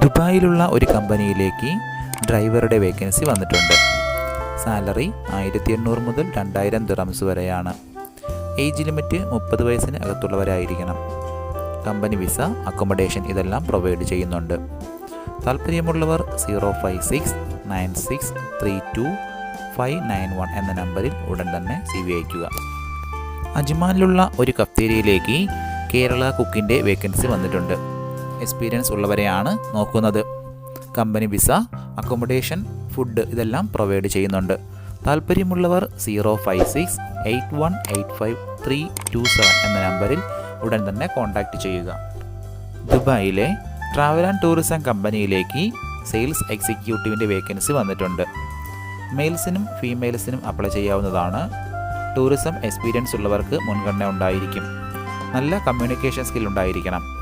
ദുബായിലുള്ള ഒരു കമ്പനിയിലേക്ക് ഡ്രൈവറുടെ വേക്കൻസി വന്നിട്ടുണ്ട്. സാലറി ആയിരത്തി എണ്ണൂറ് മുതൽ രണ്ടായിരം ദിറംസ് വരെയാണ്. ഏജ് ലിമിറ്റ് മുപ്പത് വയസ്സിന് അകത്തുള്ളവരായിരിക്കണം. കമ്പനി വിസ അക്കോമഡേഷൻ ഇതെല്ലാം പ്രൊവൈഡ് ചെയ്യുന്നുണ്ട്. താല്പര്യമുള്ളവർ zero five six nine six three two five nine one എന്ന നമ്പറിൽ ഉടൻ തന്നെ സി വി അയക്കുക അജ്മാനിലുള്ള ഒരു കഫ്തേരിയയിലേക്ക് കേരള കുക്കിന്റെ വേക്കൻസി വന്നിട്ടുണ്ട്. എക്സ്പീരിയൻസ് ഉള്ളവരെയാണ് നോക്കുന്നത്. കമ്പനി വിസ അക്കോമഡേഷൻ ഫുഡ് ഇതെല്ലാം പ്രൊവൈഡ് ചെയ്യുന്നുണ്ട്. താല്പര്യമുള്ളവർ zero five six eight one eight five three two seven എന്ന നമ്പറിൽ ഉടൻ തന്നെ കോൺടാക്റ്റ് ചെയ്യുക. ദുബായിലെ ട്രാവൽ ആൻഡ് ടൂറിസം കമ്പനിയിലേക്ക് സെയിൽസ് എക്സിക്യൂട്ടീവിന്റെ വേക്കൻസി വന്നിട്ടുണ്ട്. മെയിൽസിനും ഫീമെയിൽസിനും അപ്ലൈ ചെയ്യാവുന്നതാണ്. ടൂറിസം എക്സ്പീരിയൻസ് ഉള്ളവർക്ക് മുൻഗണന ഉണ്ടായിരിക്കും. നല്ല കമ്മ്യൂണിക്കേഷൻ സ്കിൽ ഉണ്ടായിരിക്കണം.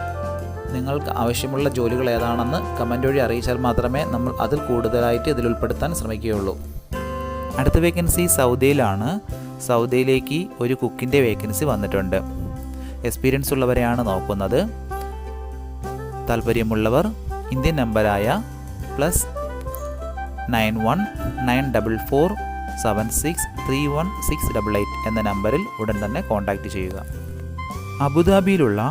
നിങ്ങൾക്ക് ആവശ്യമുള്ള ജോലികൾ ഏതാണെന്ന് കമന്റ് വഴി അറിയിച്ചാൽ മാത്രമേ നമ്മൾ അതിൽ കൂടുതലായിട്ട് ഇതിൽ ഉൾപ്പെടുത്താൻ ശ്രമിക്കുകയുള്ളൂ. അടുത്ത വേക്കൻസി സൗദിയിലാണ്. സൗദിയിലേക്ക് ഒരു കുക്കിന്റെ വേക്കൻസി വന്നിട്ടുണ്ട്. എക്സ്പീരിയൻസ് ഉള്ളവരെയാണ് നോക്കുന്നത്. താല്പര്യമുള്ളവർ Indian നമ്പരായ plus nine one nine double four seven six three one six double eight എന്ന നമ്പറിൽ ഉടൻ തന്നെ കോൺടാക്റ്റ് ചെയ്യുക. അബുദാബിയിലുള്ള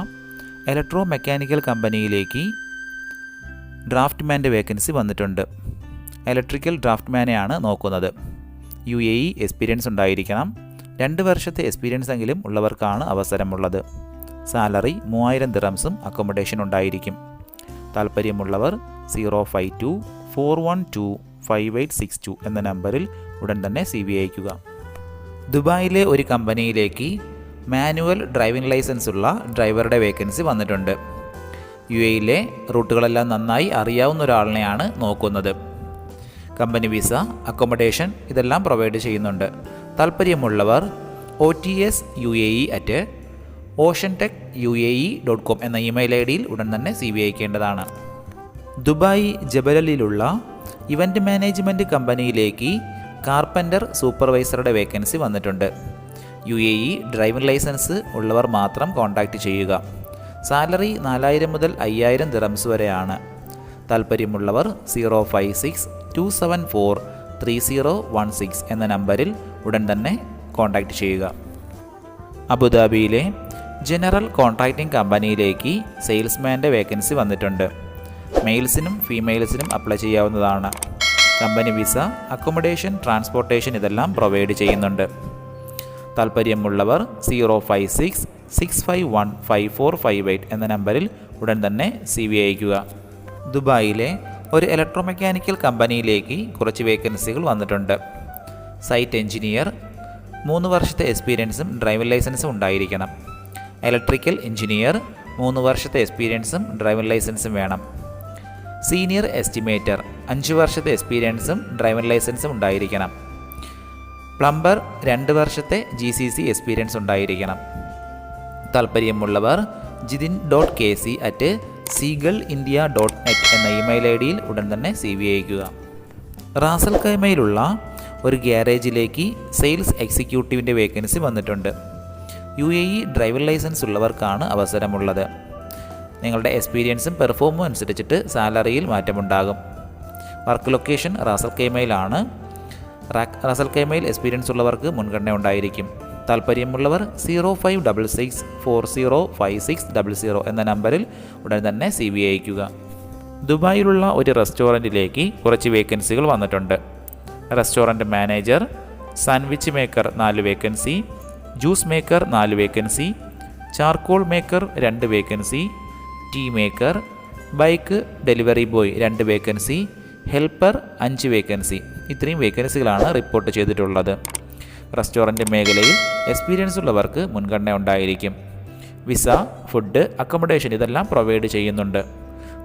ഇലക്ട്രോ മെക്കാനിക്കൽ കമ്പനിയിലേക്ക് ഡ്രാഫ്റ്റ്മാന്റെ വേക്കൻസി വന്നിട്ടുണ്ട് ഇലക്ട്രിക്കൽ ഡ്രാഫ്റ്റ്മാനെയാണ് നോക്കുന്നത്. യു എ ഇ എക്സ്പീരിയൻസ് ഉണ്ടായിരിക്കണം. രണ്ട് വർഷത്തെ എക്സ്പീരിയൻസ് എങ്കിലും ഉള്ളവർക്കാണ് അവസരമുള്ളത്. സാലറി മൂവായിരം ദിറംസും അക്കോമഡേഷൻ ഉണ്ടായിരിക്കും. താല്പര്യമുള്ളവർ zero five two four one two five eight six two എന്ന നമ്പറിൽ ഉടൻ തന്നെ സി വി അയക്കുക ദുബായിലെ ഒരു കമ്പനിയിലേക്ക് മാനുവൽ ഡ്രൈവിംഗ് ലൈസൻസ് ഉള്ള ഡ്രൈവറുടെ വേക്കൻസി വന്നിട്ടുണ്ട്. യു എയിലെ റൂട്ടുകളെല്ലാം നന്നായി അറിയാവുന്ന ഒരാളിനെയാണ് നോക്കുന്നത്. കമ്പനി വിസ അക്കോമഡേഷൻ ഇതെല്ലാം പ്രൊവൈഡ് ചെയ്യുന്നുണ്ട്. താല്പര്യമുള്ളവർ O T S U A E at ocean tech U A E dot com എന്ന ഇമെയിൽ ഐ ഡിയിൽ ഉടൻ തന്നെ സി ബി അയക്കേണ്ടതാണ് ദുബായ് ജബലലിലുള്ള ഇവന്റ് മാനേജ്മെന്റ് കമ്പനിയിലേക്ക് കാർപ്പന്റർ സൂപ്പർവൈസറുടെ വേക്കൻസി വന്നിട്ടുണ്ട്. U A E driving licence ഉള്ളവർ മാത്രം കോൺടാക്റ്റ് ചെയ്യുക. സാലറി നാലായിരം മുതൽ അയ്യായിരം ദിറംസ് വരെയാണ്. താല്പര്യമുള്ളവർ zero five six two seven four three zero one six എന്ന നമ്പറിൽ ഉടൻ തന്നെ കോൺടാക്റ്റ് ചെയ്യുക. അബുദാബിയിലെ ജനറൽ കോൺട്രാക്റ്റിംഗ് കമ്പനിയിലേക്ക് സെയിൽസ്മാന്റെ വേക്കൻസി വന്നിട്ടുണ്ട്. മെയിൽസിനും ഫീമെയിൽസിനും അപ്ലൈ ചെയ്യാവുന്നതാണ്. കമ്പനി വിസ അക്കോമഡേഷൻ ട്രാൻസ്പോർട്ടേഷൻ ഇതെല്ലാം പ്രൊവൈഡ് ചെയ്യുന്നുണ്ട്. താല്പര്യമുള്ളവർ zero five six six five one five four five eight എന്ന നമ്പറിൽ ഉടൻ തന്നെ സി വി അയക്കുക ദുബായിലെ ഒരു ഇലക്ട്രോ മെക്കാനിക്കൽ കമ്പനിയിലേക്ക് കുറച്ച് വേക്കൻസികൾ വന്നിട്ടുണ്ട്. സൈറ്റ് എഞ്ചിനീയർ മൂന്ന് വർഷത്തെ എക്സ്പീരിയൻസും ഡ്രൈവിംഗ് ലൈസൻസും ഉണ്ടായിരിക്കണം. ഇലക്ട്രിക്കൽ എഞ്ചിനീയർ മൂന്ന് വർഷത്തെ എക്സ്പീരിയൻസും ഡ്രൈവിംഗ് ലൈസൻസും വേണം. സീനിയർ എസ്റ്റിമേറ്റർ അഞ്ച് വർഷത്തെ എക്സ്പീരിയൻസും ഡ്രൈവിംഗ് ലൈസൻസും ഉണ്ടായിരിക്കണം. പ്ലംബർ രണ്ട് വർഷത്തെ ജി സി സി എക്സ്പീരിയൻസ് ഉണ്ടായിരിക്കണം. താല്പര്യമുള്ളവർ Jithin dot K C at seagull India dot net എന്ന ഇമെയിൽ ഐ ഡിയിൽ ഉടൻ തന്നെ സി വി അയക്കുക റാസൽ കൈമയിലുള്ള ഒരു ഗ്യാരേജിലേക്ക് സെയിൽസ് എക്സിക്യൂട്ടീവിന്റെ വേക്കൻസി വന്നിട്ടുണ്ട്. U A E driver licence ഉള്ളവർക്കാണ് അവസരമുള്ളത്. നിങ്ങളുടെ എക്സ്പീരിയൻസും പെർഫോമും അനുസരിച്ചിട്ട് സാലറിയിൽ മാറ്റമുണ്ടാകും. വർക്ക് ലൊക്കേഷൻ റാസൽ കെയ്മയിലാണ് റാസൽ കെമയിൽ എക്സ്പീരിയൻസ് ഉള്ളവർക്ക് മുൻഗണന ഉണ്ടായിരിക്കും. താല്പര്യമുള്ളവർ zero five double six four zero five six double zero എന്ന നമ്പറിൽ ഉടൻ തന്നെ സി വി അയക്കുക ദുബായിലുള്ള ഒരു റെസ്റ്റോറന്റിലേക്ക് കുറച്ച് വേക്കൻസികൾ വന്നിട്ടുണ്ട്. റെസ്റ്റോറന്റ് മാനേജർ സാൻഡ്വിച്ച് മേക്കർ നാല് വേക്കൻസി ജ്യൂസ് മേക്കർ നാല് വേക്കൻസി ചാർക്കോൾ മേക്കർ രണ്ട് vacancy tea maker bike delivery boy രണ്ട് വേക്കൻസി ഹെൽപ്പർ അഞ്ച് വേക്കൻസി ഇത്രയും വേക്കൻസികളാണ് റിപ്പോർട്ട് ചെയ്തിട്ടുള്ളത്. റെസ്റ്റോറന്റ് മേഖലയിൽ എക്സ്പീരിയൻസ് ഉള്ളവർക്ക് മുൻഗണന ഉണ്ടായിരിക്കും. വിസ ഫുഡ് അക്കോമഡേഷൻ ഇതെല്ലാം പ്രൊവൈഡ് ചെയ്യുന്നുണ്ട്.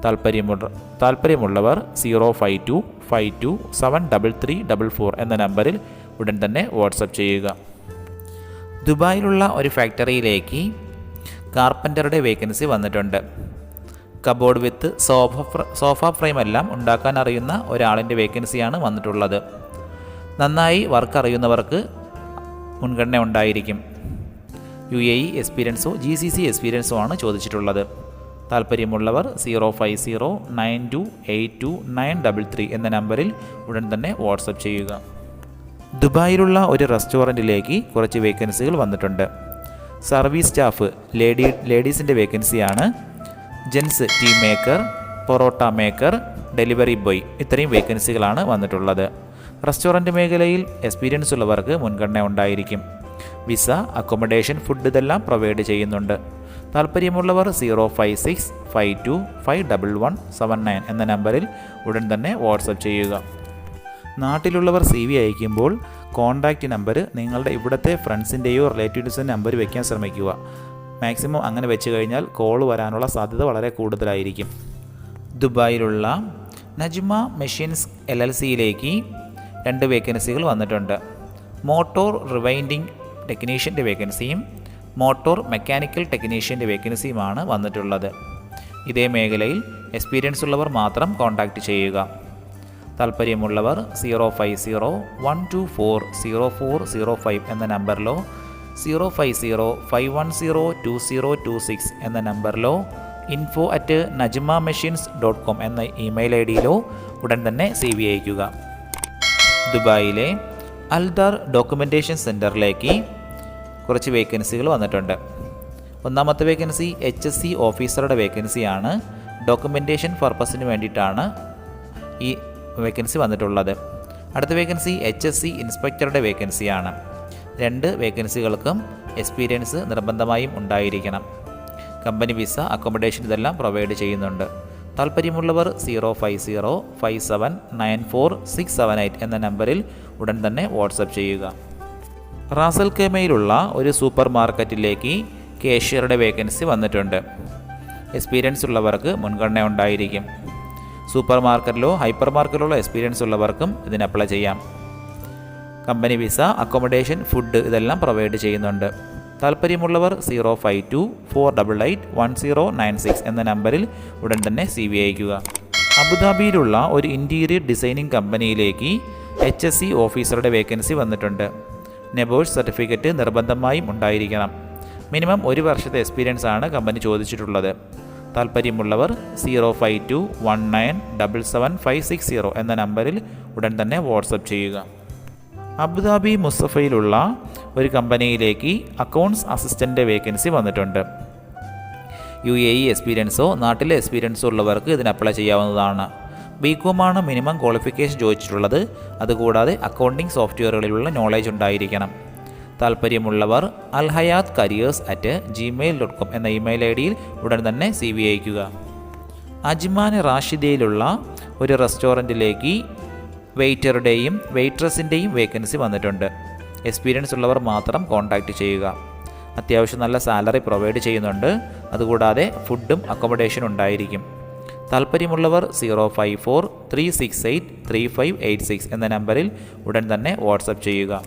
താല്പര്യമുള്ള താല്പര്യമുള്ളവർ zero five two five two seven double three double four എന്ന നമ്പറിൽ ഉടൻ തന്നെ വാട്സപ്പ് ചെയ്യുക. ദുബായിലുള്ള ഒരു ഫാക്ടറിയിലേക്ക് കാർപ്പന്ററുടെ വേക്കൻസി വന്നിട്ടുണ്ട്. Cupboard with sofa sofa frame എല്ലാം ഉണ്ടാക്കാൻ അറിയുന്ന ഒരാളിന്റെ വേക്കൻസിയാണ് വന്നിട്ടുള്ളത്. നന്നായി വർക്ക് അറിയുന്നവർക്ക് മുൻഗണന ഉണ്ടായിരിക്കും. യു എ ഇ എക്സ്പീരിയൻസോ ജി സി സി എക്സ്പീരിയൻസോ ആണ് ചോദിച്ചിട്ടുള്ളത്. താല്പര്യമുള്ളവർ zero five zero nine two eight two nine double three എന്ന നമ്പറിൽ ഉടൻ തന്നെ വാട്സപ്പ് ചെയ്യുക. ദുബായിലുള്ള ഒരു റെസ്റ്റോറന്റിലേക്ക് കുറച്ച് വേക്കൻസികൾ വന്നിട്ടുണ്ട്. സർവീസ് സ്റ്റാഫ് ലേഡി ലേഡീസിന്റെ വേക്കൻസിയാണ് gents tea maker parotta maker delivery boy ഇത്രയും വേക്കൻസികളാണ് വന്നിട്ടുള്ളത്. റെസ്റ്റോറന്റ് മേഖലയിൽ എക്സ്പീരിയൻസ് ഉള്ളവർക്ക് മുൻഗണന ഉണ്ടായിരിക്കും. വിസ അക്കോമഡേഷൻ ഫുഡ് ഇതെല്ലാം പ്രൊവൈഡ് ചെയ്യുന്നുണ്ട്. താല്പര്യമുള്ളവർ zero five six five two five double one seven nine എന്ന നമ്പറിൽ ഉടൻ തന്നെ വാട്സപ്പ് ചെയ്യുക. നാട്ടിലുള്ളവർ സി വി അയക്കുമ്പോൾ കോൺടാക്റ്റ് നമ്പർ നിങ്ങളുടെ ഇവിടുത്തെ ഫ്രണ്ട്സിന്റെയോ റിലേറ്റീവ്സിന്റെ നമ്പർ വയ്ക്കാൻ ശ്രമിക്കുക. മാക്സിമം അങ്ങനെ വെച്ച് കഴിഞ്ഞാൽ കോൾ വരാനുള്ള സാധ്യത വളരെ കൂടുതലായിരിക്കും. ദുബായിലുള്ള നജ്മ മെഷീൻസ് എൽ എൽ സിയിലേക്ക് രണ്ട് വേക്കൻസികൾ വന്നിട്ടുണ്ട്. മോട്ടോർ റിവൈൻഡിങ് ടെക്നീഷ്യന്റെ വേക്കൻസിയും മോട്ടോർ മെക്കാനിക്കൽ ടെക്നീഷ്യന്റെ വേക്കൻസിയുമാണ് വന്നിട്ടുള്ളത്. ഇതേ മേഖലയിൽ എക്സ്പീരിയൻസ് ഉള്ളവർ മാത്രം കോൺടാക്റ്റ് ചെയ്യുക. താല്പര്യമുള്ളവർ zero five zero one two four zero four zero five എന്ന നമ്പറിലോ zero five zero five one zero two zero two six എന്ന നമ്പറിലോ info at Najma machines dot com എന്ന ഇമെയിൽ ഐ ഡിയിലോ ഉടൻ തന്നെ സി വി അയക്കുക ദുബായിലെ അൽദാർ ഡോക്യുമെന്റേഷൻ സെന്ററിലേക്ക് കുറച്ച് വേക്കൻസികൾ വന്നിട്ടുണ്ട്. ഒന്നാമത്തെ വേക്കൻസി എച്ച് എസ് സി ഓഫീസറുടെ വേക്കൻസിയാണ് ഡോക്യുമെന്റേഷൻ പർപ്പസിന് വേണ്ടിയിട്ടാണ് ഈ വേക്കൻസി വന്നിട്ടുള്ളത്. അടുത്ത വേക്കൻസി എച്ച് എസ് സി ഇൻസ്പെക്ടറുടെ വേക്കൻസിയാണ് രണ്ട് വേക്കൻസികൾക്കും എക്സ്പീരിയൻസ് നിർബന്ധമായും ഉണ്ടായിരിക്കണം. കമ്പനി വിസ അക്കോമഡേഷൻ ഇതെല്ലാം പ്രൊവൈഡ് ചെയ്യുന്നുണ്ട്. താല്പര്യമുള്ളവർ zero five zero five seven nine four six seven eight എന്ന നമ്പറിൽ ഉടൻ തന്നെ വാട്സപ്പ് ചെയ്യുക. റാസൽ കേമയിലുള്ള ഒരു സൂപ്പർ മാർക്കറ്റിലേക്ക് കേഷ്യറുടെ വേക്കൻസി വന്നിട്ടുണ്ട്. എക്സ്പീരിയൻസ് ഉള്ളവർക്ക് മുൻഗണന ഉണ്ടായിരിക്കും. സൂപ്പർ മാർക്കറ്റിലോ ഹൈപ്പർ മാർക്കറ്റിലോ എക്സ്പീരിയൻസ് ഉള്ളവർക്കും ഇതിന് അപ്ലൈ ചെയ്യാം. കമ്പനി വിസ അക്കോമഡേഷൻ ഫുഡ് ഇതെല്ലാം പ്രൊവൈഡ് ചെയ്യുന്നുണ്ട്. താല്പര്യമുള്ളവർ zero five two four double eight one zero nine six എന്ന നമ്പറിൽ ഉടൻ തന്നെ സി വി അയക്കുക അബുദാബിയിലുള്ള ഒരു ഇന്റീരിയർ ഡിസൈനിങ് കമ്പനിയിലേക്ക് എച്ച് എസ് സി ഓഫീസറുടെ വേക്കൻസി വന്നിട്ടുണ്ട്. നെബോഷ് സർട്ടിഫിക്കറ്റ് നിർബന്ധമായും ഉണ്ടായിരിക്കണം. മിനിമം ഒരു വർഷത്തെ എക്സ്പീരിയൻസ് ആണ് കമ്പനി ചോദിച്ചിട്ടുള്ളത്. താല്പര്യമുള്ളവർ zero five two one nine double seven five six zero എന്ന നമ്പറിൽ ഉടൻ തന്നെ വാട്സപ്പ് ചെയ്യുക. അബുദാബി മുസഫയിലുള്ള ഒരു കമ്പനിയിലേക്ക് അക്കൗണ്ട്സ് അസിസ്റ്റന്റ് വേക്കൻസി വന്നിട്ടുണ്ട്. യു എ ഇ എക്സ്പീരിയൻസോ നാട്ടിലെ എക്സ്പീരിയൻസോ ഉള്ളവർക്ക് ഇതിന് അപ്ലൈ ചെയ്യാവുന്നതാണ്. ബി കോമാണ് മിനിമം ക്വാളിഫിക്കേഷൻ ചോദിച്ചിട്ടുള്ളത്. അതുകൂടാതെ അക്കൗണ്ടിംഗ് സോഫ്റ്റ്വെയറുകളിലുള്ള നോളേജ് ഉണ്ടായിരിക്കണം. താല്പര്യമുള്ളവർ Alhayat careers at Gmail dot com എന്ന ഇമെയിൽ ഐ ഡിയിൽ ഉടൻ തന്നെ സി വി അയക്കുക അജ്മാൻ റാഷിദയിലുള്ള ഒരു റെസ്റ്റോറന്റിലേക്ക് വെയിറ്ററുടെയും വെയിട്രസിന്റെയും വേക്കൻസി വന്നിട്ടുണ്ട്. എക്സ്പീരിയൻസ് ഉള്ളവർ മാത്രം കോൺടാക്റ്റ് ചെയ്യുക. അത്യാവശ്യം നല്ല സാലറി പ്രൊവൈഡ് ചെയ്യുന്നുണ്ട്. അതുകൂടാതെ ഫുഡും അക്കോമഡേഷനും ഉണ്ടായിരിക്കും. താല്പര്യമുള്ളവർ zero five four three six eight three five eight six എന്ന നമ്പറിൽ ഉടൻ തന്നെ വാട്സപ്പ് ചെയ്യുക.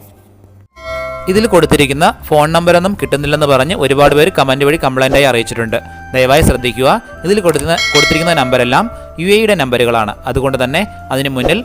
ഇതിൽ കൊടുത്തിരിക്കുന്ന ഫോൺ നമ്പറൊന്നും കിട്ടുന്നില്ലെന്ന് പറഞ്ഞ് ഒരുപാട് പേര് കമന്റ് വഴി കംപ്ലൈന്റായി അറിയിച്ചിട്ടുണ്ട്. ദയവായി ശ്രദ്ധിക്കുക. ഇതിൽ കൊടുക്കുന്ന കൊടുത്തിരിക്കുന്ന നമ്പരെല്ലാം യു എയുടെ നമ്പറുകളാണ്. അതുകൊണ്ട് തന്നെ അതിന് മുന്നിൽ